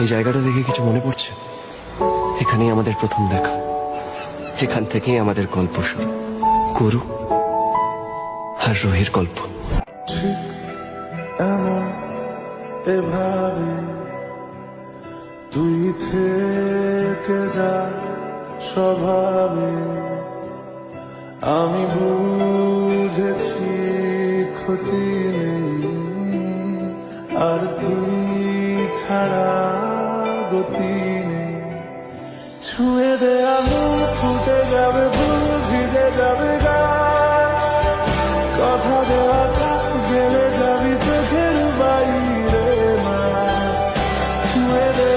এই জায়গাটা দেখে কিছু মনে পড়ছে? এখানেই আমাদের প্রথম দেখা। এখান থেকেই আমাদের গল্প শুরু। গরু আর রোহির গল্প। ঠিক এমন এভাবে তুই থেকে যা স্বভাবে। আমি বুঝেছি ক্ষতি নেই, আর তুই ছাড়া গতি ছুঁয়ে দেয়া মুখ ফুটে যাবে ভুল ভিজে যাবে গা কথা দেওয়া গেলে যাবি চোখের বাইরে মা। ছুঁয়ে দে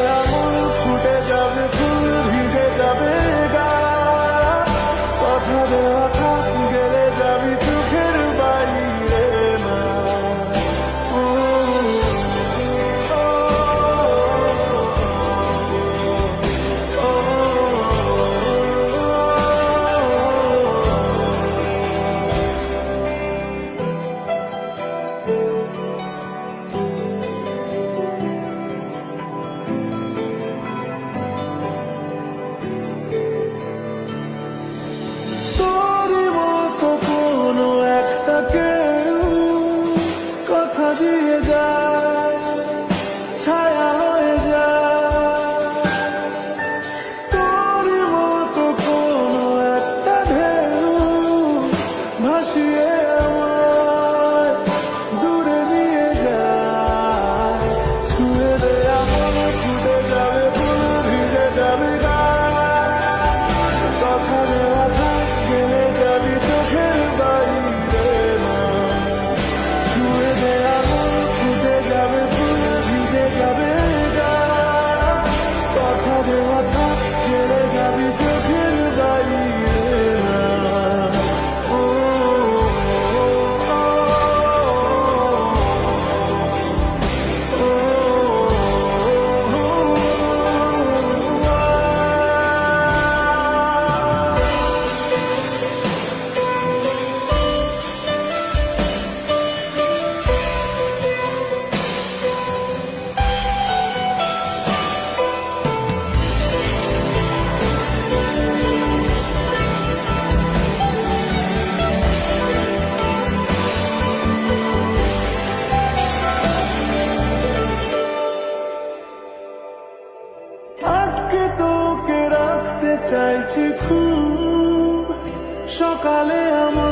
সকালে আমার